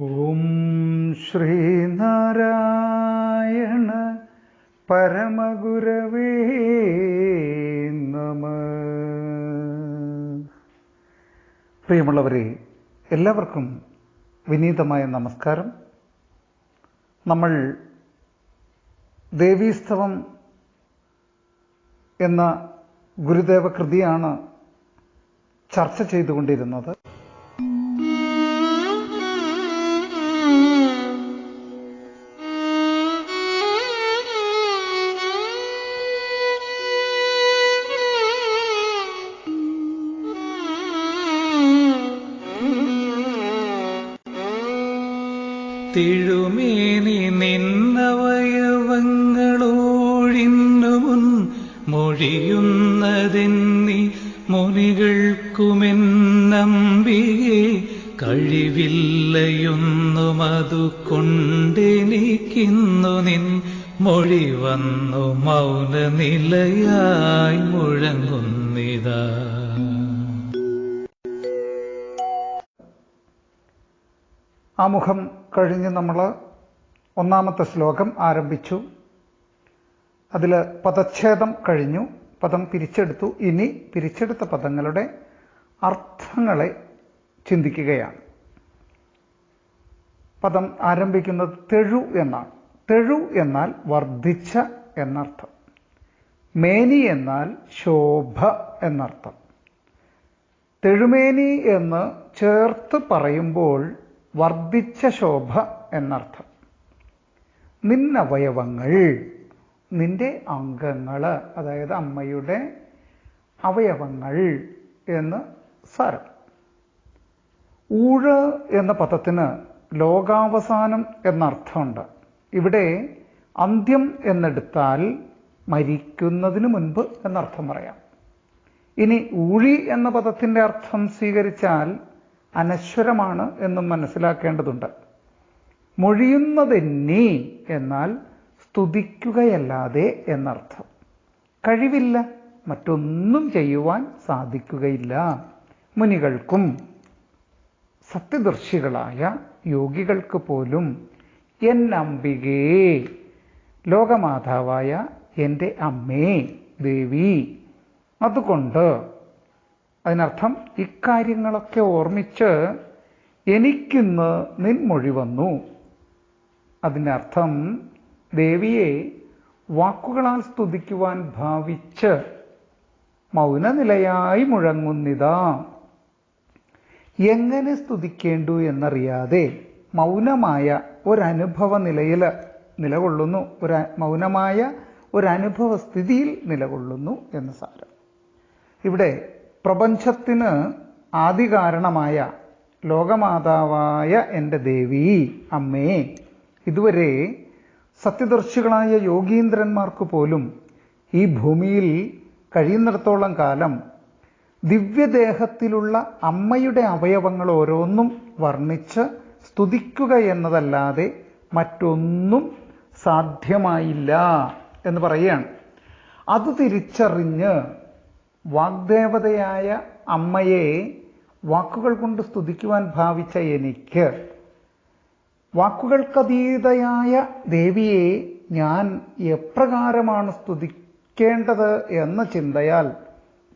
ഓം ശ്രീനാരായണ പരമഗുരവേ നമ. പ്രിയമുള്ളവരെ എല്ലാവർക്കും വിനീതമായ നമസ്കാരം. നമ്മൾ ദേവീസ്തവം എന്ന ഗുരുദേവ കൃതിയാണ് ചർച്ച ചെയ്തുകൊണ്ടിരുന്നത്. തിഴുമേനി നിന്നവയവങ്ങളോഴിന്നു മുൻ മൊഴിയുന്നതെന്നി മുനികൾക്കുമെന്നമ്പിയെ കഴിവില്ലയൊന്നുമതു കൊണ്ടെനിക്കുന്നു നിൻ മൊഴി വന്നു മൗനനിലയായി മുഴങ്ങുന്നിതാ ആമുഖം കഴിഞ്ഞ് നമ്മൾ ഒന്നാമത്തെ ശ്ലോകം ആരംഭിച്ചു. അതിൽ പദച്ഛേദം കഴിഞ്ഞു. പദം പിരിച്ചെടുത്തു. ഇനി പിരിച്ചെടുത്ത പദങ്ങളുടെ അർത്ഥങ്ങളെ ചിന്തിക്കുകയാണ്. പദം ആരംഭിക്കുന്നത് തെഴു എന്നാണ്. തെഴു എന്നാൽ വർദ്ധിച്ച എന്നർത്ഥം. മേനി എന്നാൽ ശോഭ എന്നർത്ഥം. തെഴുമേനി എന്ന് ചേർത്ത് പറയുമ്പോൾ വർദ്ധിച്ച ശോഭ എന്നർത്ഥം. നിന്നവയവങ്ങൾ നിന്റെ അംഗങ്ങൾ അതായത് അമ്മയുടെ അവയവങ്ങൾ എന്ന് സാരം. ഊഴ് എന്ന പദത്തിന് ലോകാവസാനം എന്നർത്ഥമുണ്ട്. ഇവിടെ അന്ത്യം എന്നെടുത്താൽ മരിക്കുന്നതിന് മുൻപ് എന്നർത്ഥം പറയാം. ഇനി ഊഴി എന്ന പദത്തിന്റെ അർത്ഥം സ്വീകരിച്ചാൽ അനശ്വരമാണ് എന്നും മനസ്സിലാക്കേണ്ടതുണ്ട്. മൊഴിയുന്നതെന്നി എന്നാൽ സ്തുതിക്കുകയല്ലാതെ എന്നർത്ഥം. കഴിവില്ല മറ്റൊന്നും ചെയ്യുവാൻ സാധിക്കുകയില്ല. മുനികൾക്കും സത്യദർശികളായ യോഗികൾക്ക് പോലും എൻ അംബികേ ലോകമാതാവായ എന്റെ അമ്മേ ദേവി അതുകൊണ്ട് അതിനർത്ഥം ഇക്കാര്യങ്ങളൊക്കെ ഓർമ്മിച്ച് എനിക്കിന്ന് നിൻമൊഴി വന്നു. അതിനർത്ഥം ദേവിയെ വാക്കുകളാൽ സ്തുതിക്കുവാൻ ഭാവിച്ച് മൗനനിലയായി മുഴങ്ങുന്നിതാ. എങ്ങനെ സ്തുതിക്കേണ്ടു എന്നറിയാതെ മൗനമായ ഒരനുഭവ നിലയിൽ നിലകൊള്ളുന്നു. ഒരു മൗനമായ ഒരനുഭവ സ്ഥിതിയിൽ നിലകൊള്ളുന്നു എന്ന് സാരം. ഇവിടെ പ്രപഞ്ചത്തിന് ആദികാരണമായ ലോകമാതാവായ എന്റെ ദേവി അമ്മേ ഇതുവരെ സത്യദർശികളായ യോഗീന്ദ്രന്മാർക്ക് പോലും ഈ ഭൂമിയിൽ കഴിയുന്നിടത്തോളം കാലം ദിവ്യദേഹത്തിലുള്ള അമ്മയുടെ അവയവങ്ങൾ ഓരോന്നും വർണിച്ച് സ്തുതിക്കുക എന്നതല്ലാതെ മറ്റൊന്നും സാധ്യമായില്ല എന്ന് പറയുകയാണ്. അത് തിരിച്ചറിഞ്ഞ് വാഗ്ദേവതയായ അമ്മയെ വാക്കുകൾ കൊണ്ട് സ്തുതിക്കുവാൻ ഭാവിച്ച എനിക്ക് വാക്കുകൾക്കതീതയായ ദേവിയെ ഞാൻ എപ്രകാരമാണ് സ്തുതിക്കേണ്ടത് എന്ന ചിന്തയാൽ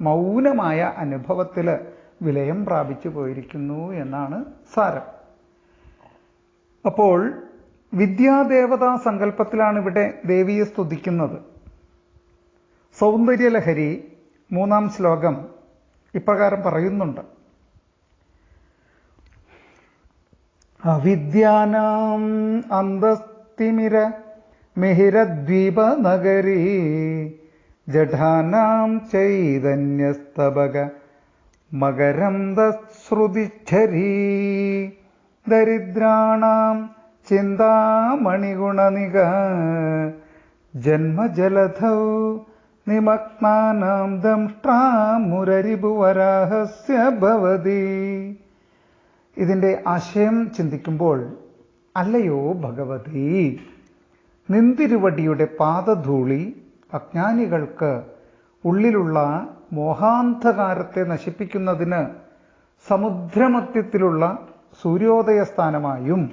മൗനമായ അനുഭവത്തിൽ വിലയം പ്രാപിച്ചു പോയിരിക്കുന്നു എന്നാണ് സാരം. അപ്പോൾ വിദ്യാദേവതാ സങ്കല്പത്തിലാണ് ഇവിടെ ദേവിയെ സ്തുതിക്കുന്നത്. സൗന്ദര്യലഹരി മൂന്നാം ശ്ലോകം ഇപ്രകാരം പറയുന്നുണ്ട്. അവിദ്യാനാം അന്തസ്തിമിര മിഹിരദ്വീപ നഗരി ജഠാനാം ചൈതന്യസ്തബക മകരന്ദശ്രുതിച്ഛരീ ദരിദ്രാണാം ചിന്താമണിഗുണനിക ജന്മജലധൗ നിമഗ്നാനാം ദംഷ്ട്രാമുരരിപുവരാഹസ്യ ഭവതി. ഇതിന്റെ ആശയം ചിന്തിക്കുമ്പോൾ അല്ലയോ ഭഗവതി നിന്തിരുവടിയുടെ പാദധൂളി അജ്ഞാനികൾക്ക് ഉള്ളിലുള്ള മോഹാന്ധകാരത്തെ നശിപ്പിക്കുന്നതിന് സമുദ്രമധ്യത്തിലുള്ള സൂര്യോദയ സ്ഥാനമായും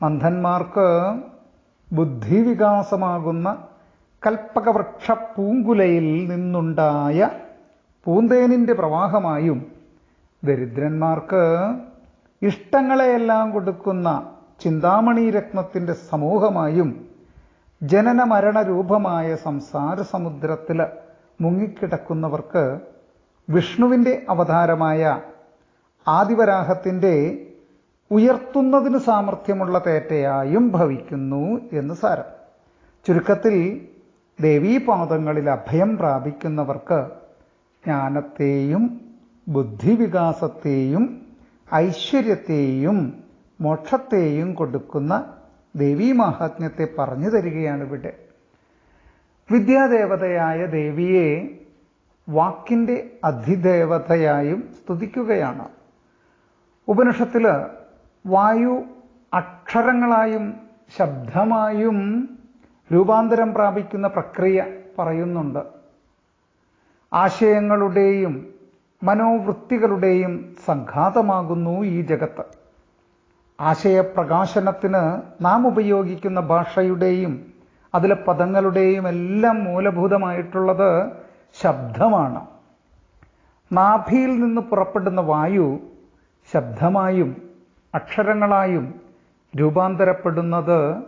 മന്ധന്മാർക്ക് ബുദ്ധിവികാസമാകുന്ന കൽപ്പകവൃക്ഷ പൂങ്കുലയിൽ നിന്നുണ്ടായ പൂന്തേനിന്റെ പ്രവാഹമായും ദരിദ്രന്മാർക്ക് ഇഷ്ടങ്ങളെയെല്ലാം കൊടുക്കുന്ന ചിന്താമണി രത്നത്തിന്റെ സമൂഹമായും ജനന മരണ രൂപമായ സംസാര സമുദ്രത്തിൽ മുങ്ങിക്കിടക്കുന്നവർക്ക് വിഷ്ണുവിന്റെ അവതാരമായ ആദിവരാഹത്തിന്റെ ഉയർത്തുന്നതിന് സാമർഥ്യമുള്ള തേറ്റയായും ഭവിക്കുന്നു എന്ന് സാരം. ചുരുക്കത്തിൽ ദേവീപാദങ്ങളിൽ അഭയം പ്രാപിക്കുന്നവർക്ക് ജ്ഞാനത്തെയും ബുദ്ധിവികാസത്തെയും ഐശ്വര്യത്തെയും മോക്ഷത്തെയും കൊടുക്കുന്ന ദേവീമാഹാത്മ്യത്തെ പറഞ്ഞു തരികയാണ് ഇവിടെ. വിദ്യാദേവതയായ ദേവിയെ വാക്കിന്റെ അധിദേവതയായും സ്തുതിക്കുകയാണ്. ഉപനിഷത്തിൽ വായു അക്ഷരങ്ങളായും ശബ്ദമായും രൂപാന്തരം പ്രാപിക്കുന്ന പ്രക്രിയ പറയുന്നുണ്ട്. ആശയങ്ങളുടെയും മനോവൃത്തികളുടെയും സംഘാതമാകുന്നു ഈ ജഗത്ത്. ആശയപ്രകാശനത്തിന് നാം ഉപയോഗിക്കുന്ന ഭാഷയുടെയും അതിലെ പദങ്ങളുടെയും എല്ലാം മൂലഭൂതമായിട്ടുള്ളത് ശബ്ദമാണ്. നാഭിയിൽ നിന്ന് പുറപ്പെടുന്ന വായു ശബ്ദമായും അക്ഷരങ്ങളായും രൂപാന്തരപ്പെടുന്നത്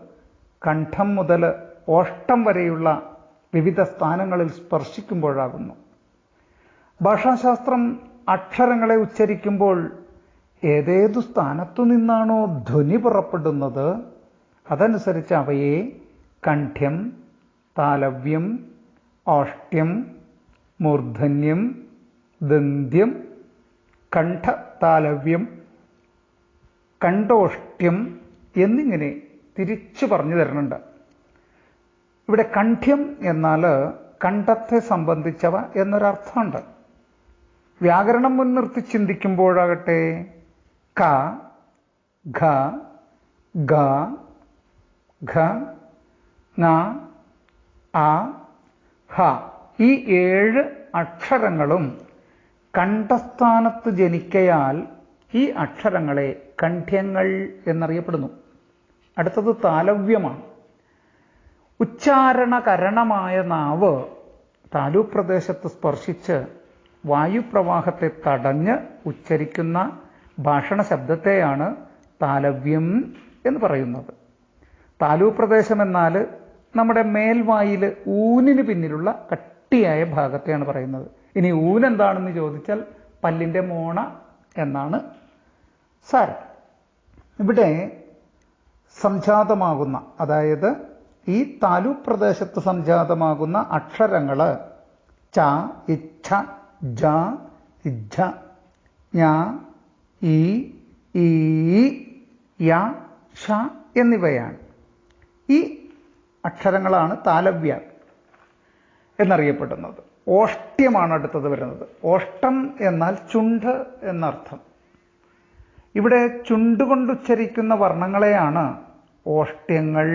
കണ്ഠം മുതൽ ഓഷ്ടം വരെയുള്ള വിവിധ സ്ഥാനങ്ങളിൽ സ്പർശിക്കുമ്പോഴാകുന്നു. ഭാഷാശാസ്ത്രം അക്ഷരങ്ങളെ ഉച്ചരിക്കുമ്പോൾ ഏതേതു സ്ഥാനത്തു നിന്നാണോ ധ്വനി പുറപ്പെടുന്നത് അതനുസരിച്ച് അവയെ കണ്ഠ്യം താലവ്യം ഓഷ്ട്യം മൂർധന്യം ദന്ത്യം കണ്ഠ താലവ്യം കണ്ഠോഷ്ട്യം എന്നിങ്ങനെ തിരിച്ചു പറഞ്ഞു തരുന്നുണ്ട്. ഇവിടെ കണ്ഠ്യം എന്നാൽ കണ്ഠത്തെ സംബന്ധിച്ചവ എന്നൊരർത്ഥമുണ്ട്. വ്യാകരണം മുൻനിർത്തി ചിന്തിക്കുമ്പോഴാകട്ടെ ക ഘ ഗ ഘ ന അ ഹ ഈ ഏഴ് അക്ഷരങ്ങളും കണ്ഠസ്ഥാനത്ത് ജനിക്കയാൽ ഈ അക്ഷരങ്ങളെ കണ്ഠ്യങ്ങൾ എന്നറിയപ്പെടുന്നു. അടുത്തത് താലവ്യമാണ്. ഉച്ചാരണകരണമായ നാവ് താലൂപ്രദേശത്ത് സ്പർശിച്ച് വായുപ്രവാഹത്തെ തടഞ്ഞ് ഉച്ചരിക്കുന്ന ഭാഷണ ശബ്ദത്തെയാണ് താലവ്യം എന്ന് പറയുന്നത്. താലൂപ്രദേശം എന്നാൽ നമ്മുടെ മേൽവായിൽ ഊനിന് പിന്നിലുള്ള കട്ടിയായ ഭാഗത്തെയാണ് പറയുന്നത്. ഇനി ഊൻ എന്താണെന്ന് ചോദിച്ചാൽ പല്ലിന്റെ മോണ എന്നാണ് സാരം. ഇവിടെ സംജാതമാകുന്ന അതായത് ഈ താലൂ പ്രദേശത്ത് സംജാതമാകുന്ന അക്ഷരങ്ങൾ ച ഇച്ഛ ജ ഇജ്ജ ഞ ഈ ഈ യ ഷ എന്നിവയാണ്. ഈ അക്ഷരങ്ങളാണ് താലവ്യ എന്നറിയപ്പെടുന്നത്. ഓഷ്ട്യമാണ് അടുത്തത് വരുന്നത്. ഓഷ്ടം എന്നാൽ ചുണ്ട് എന്നർത്ഥം. ഇവിടെ ചുണ്ടുകൊണ്ട് ഉച്ചരിക്കുന്ന വർണങ്ങളെയാണ് ഓഷ്ട്യങ്ങൾ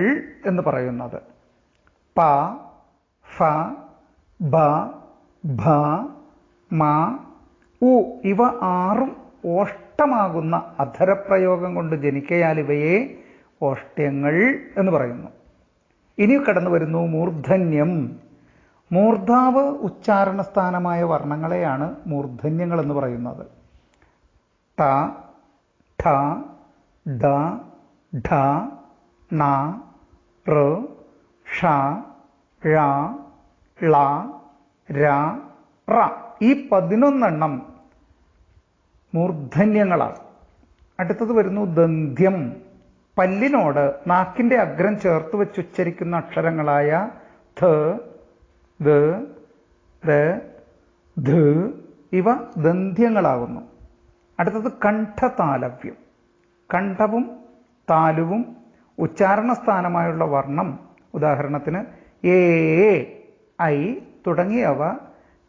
എന്ന് പറയുന്നത്. പ ഫ ബ ഭ മ ഉ ഇവ ആറും ഓഷ്ടമാകുന്ന അധരപ്രയോഗം കൊണ്ട് ജനിക്കയാൽ ഇവയെ ഓഷ്ട്യങ്ങൾ എന്ന് പറയുന്നു. ഇനി കടന്നു വരുന്നു മൂർധന്യം. മൂർധാവ് ഉച്ചാരണ സ്ഥാനമായ വർണങ്ങളെയാണ് മൂർധന്യങ്ങൾ എന്ന് പറയുന്നത്. ട ഠ ഡ ഢ ണ ഋ ഷ ഴ ള ര റ. ഈ പതിനൊന്നെണ്ണം മൂർധന്യങ്ങളാണ്. അടുത്തത് വരുന്നു ദന്ത്യം. പല്ലിനോട് നാക്കിന്റെ അഗ്രം ചേർത്ത് വെച്ച് ഉച്ചരിക്കുന്ന അക്ഷരങ്ങളായ ധ ദ ധ ഇവ ദന്ത്യങ്ങളാകുന്നു. അടുത്തത് കണ്ഠതാലവ്യം. കണ്ഠവും താലുവും ഉച്ചാരണ സ്ഥാനമായുള്ള വർണം ഉദാഹരണത്തിന് ഏ ഐ തുടങ്ങിയവ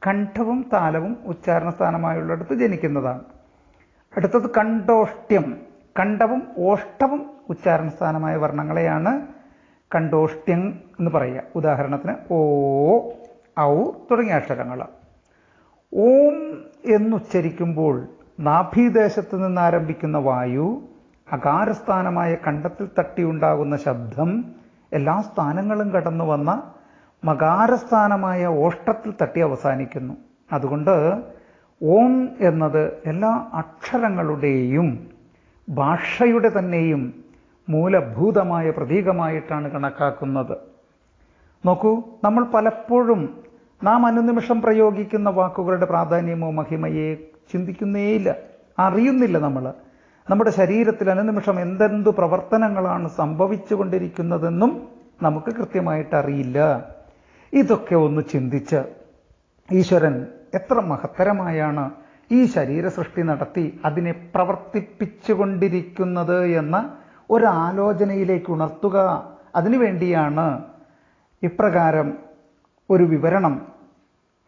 കണ്ഠവും താലവും ഉച്ചാരണ സ്ഥാനമായുള്ളിടത്ത് ജനിക്കുന്നതാണ്. അടുത്തത് കണ്ടോഷ്ട്യം കണ്ഠവും ഓഷ്ടവും ഉച്ചാരണ സ്ഥാനമായ വർണങ്ങളെയാണ് കണ്ടോഷ്ട്യം എന്ന് പറയുക. ഉദാഹരണത്തിന് ഓ ഔ തുടങ്ങിയ അക്ഷരങ്ങൾ. ഓം എന്നുച്ചരിക്കുമ്പോൾ നാഭീദേശത്ത് നിന്ന് ആരംഭിക്കുന്ന വായു അകാരസ്ഥാനമായ കണ്ടത്തിൽ തട്ടിയുണ്ടാകുന്ന ശബ്ദം എല്ലാ സ്ഥാനങ്ങളും കടന്നു വന്ന മകാരസ്ഥാനമായ ഓഷ്ടത്തിൽ തട്ടി അവസാനിക്കുന്നു. അതുകൊണ്ട് ഓം എന്നത് എല്ലാ അക്ഷരങ്ങളുടെയും ഭാഷയുടെ തന്നെയും മൂലഭൂതമായ പ്രതീകമായിട്ടാണ് കണക്കാക്കുന്നത്. നോക്കൂ നമ്മൾ പലപ്പോഴും നാം അനുനിമിഷം പ്രയോഗിക്കുന്ന വാക്കുകളുടെ പ്രാധാന്യമോ മഹിമയെ ചിന്തിക്കുന്നേയില്ല അറിയുന്നില്ല നമ്മൾ. നമ്മുടെ ശരീരത്തിൽ അനുനിമിഷം എന്തെന്തു പ്രവർത്തനങ്ങളാണ് സംഭവിച്ചുകൊണ്ടിരിക്കുന്നതെന്നും നമുക്ക് കൃത്യമായിട്ട് അറിയില്ല ഇതൊക്കെ ഒന്ന് ചിന്തിച്ച് ഈശ്വരൻ എത്ര മഹത്തരമായാണ് ഈ ശരീര സൃഷ്ടി നടത്തി അതിനെ പ്രവർത്തിപ്പിച്ചുകൊണ്ടിരിക്കുന്നത് എന്ന ഒരാലോചനയിലേക്ക് ഉണർത്തുക. അതിനുവേണ്ടിയാണ് ഇപ്രകാരം ഒരു വിവരണം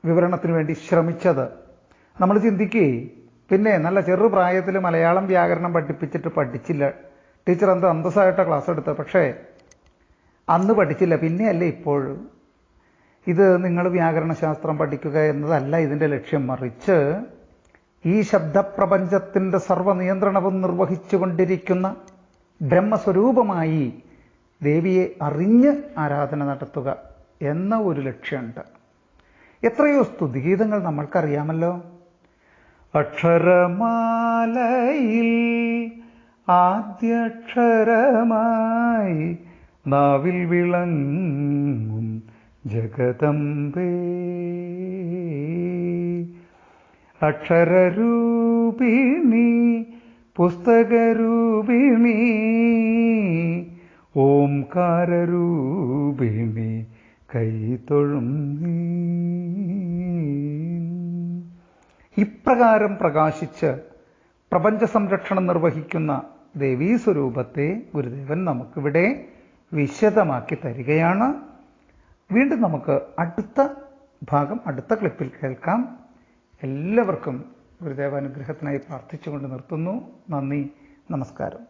വിവരണത്തിന് വേണ്ടി ശ്രമിച്ചത്. നമ്മൾ ചിന്തിക്കേ പിന്നെ നല്ല ചെറുപ്രായത്തിൽ മലയാളം വ്യാകരണം പഠിപ്പിച്ചിട്ട് പഠിച്ചില്ല. ടീച്ചർ എന്ത് അന്തസ്സായിട്ട ക്ലാസ് എടുത്തത്. പക്ഷേ അന്ന് പഠിച്ചില്ല. പിന്നെയല്ലേ ഇപ്പോൾ. ഇത് നിങ്ങൾ വ്യാകരണശാസ്ത്രം പഠിക്കുക എന്നതല്ല ഇതിന്റെ ലക്ഷ്യം. മറിച്ച് ഈ ശബ്ദപ്രപഞ്ചത്തിന്റെ സർവനിയന്ത്രണവും നിർവഹിച്ചുകൊണ്ടിരിക്കുന്ന ബ്രഹ്മസ്വരൂപമായി ദേവിയെ അറിഞ്ഞ് ആരാധന നടത്തുക എന്ന ഒരു ലക്ഷ്യമുണ്ട്. എത്രയോ സ്തുതിഗീതങ്ങൾ നമ്മൾക്കറിയാമല്ലോ. അക്ഷരമാലയിൽ ആദ്യക്ഷരമായി നാവിൽ വിളങ്ങും ജഗതമ്പേ അക്ഷരരൂപിണി പുസ്തകരൂപിണി ഓംകാരരൂപിണി കൈതൊഴും നീ. ഇപ്രകാരം പ്രകാശിച്ച് പ്രപഞ്ച സംരക്ഷണം നിർവഹിക്കുന്ന ദേവീ സ്വരൂപത്തെ ഗുരുദേവൻ നമുക്കിവിടെ വിശദമാക്കി തരികയാണ്. വീണ്ടും നമുക്ക് അടുത്ത ഭാഗം അടുത്ത ക്ലിപ്പിൽ കേൾക്കാം. എല്ലാവർക്കും ഗുരുദേവ അനുഗ്രഹത്തിനായി പ്രാർത്ഥിച്ചുകൊണ്ട് നിർത്തുന്നു. നന്ദി നമസ്കാരം.